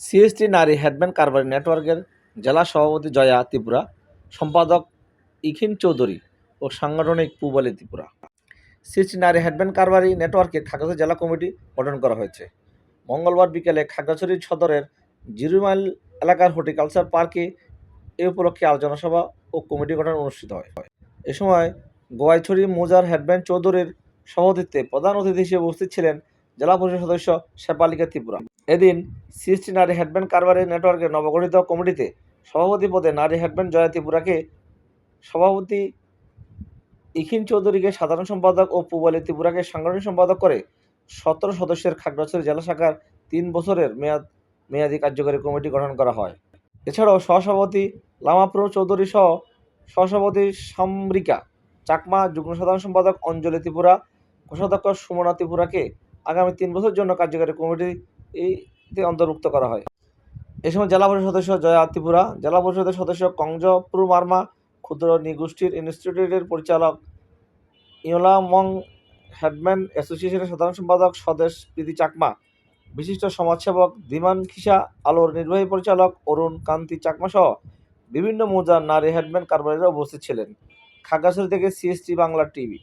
CST নারী headman কারবারি নেটওয়ার্কের জেলা সভাপতি জয়া ত্রিপুরা, সম্পাদক ইখিন চৌধুরী ও সাংগঠনিক পুবালি ত্রিপুরা। সিএসটি নারী হেডম্যান কারবারি নেটওয়ার্কে খাগড়াছড়ি জেলা কমিটি গঠন করা হয়েছে। মঙ্গলবার বিকেলে খাগড়াছড়ি সদরের জিরুমাইল এলাকার হর্টিকালচার পার্কে এ উপলক্ষে আলোচনা সভা ও কমিটি গঠন অনুষ্ঠিত হয়। এ সময় গোয়াইছড়ি মোজার হেডম্যান চৌধুরীর সভাপতিত্বে প্রধান অতিথি হিসেবে উপস্থিত ছিলেন জেলা পরিষদ সদস্য শেপালিকা ত্রিপুরা। এদিন সিএসটি নারী হেডম্যান কারবারি নেটওয়ার্কের নবগঠিত কমিটিতে সভাপতি পদে নারী হেডম্যান জয়া ত্রিপুরাকে সভাপতি ইখিন চৌধুরীকে সাধারণ সম্পাদক ও পুবালি ত্রিপুরাকে সাংগঠনিক সম্পাদক করে সতেরো সদস্যের খাগড়াছড়ি জেলা শাখার তিন বছরের মেয়াদ, মেয়াদী কার্যকরী কমিটি গঠন করা হয়। এছাড়াও সহসভাপতি লামাপ্র চৌধুরী সহ সহসভাপতি সামরিকা, চাকমা যুগ্ম সাধারণ সম্পাদক অঞ্জলি ত্রিপুরা, কোষাধ্যক্ষ সুমনা ত্রিপুরাকে আগামী তিন বছরের জন্য কার্যকরী কমিটিতে অন্তর্ভুক্ত করা হয়। এ সময় জেলা পরিষদ সদস্য জয়া ত্রিপুরা, জেলা পরিষদের সদস্য কংজপ্রু মার্মা, ক্ষুদ্র নিগোষ্ঠীর ইনস্টিটিউটের পরিচালক ইয়োলামং হেডম্যান অ্যাসোসিয়েশনের সাধারণ সম্পাদক স্বদেশ প্রীতি চাকমা, বিশিষ্ট সমাজসেবক ধীমান খিসা, আলোর নির্বাহী পরিচালক অরুণ কান্তি চাকমা সহ বিভিন্ন মৌজার নারী হেডম্যান কারবারিরা উপস্থিত ছিলেন। খাগড়াছড়ি থেকে সিএসটি বাংলা টিভি।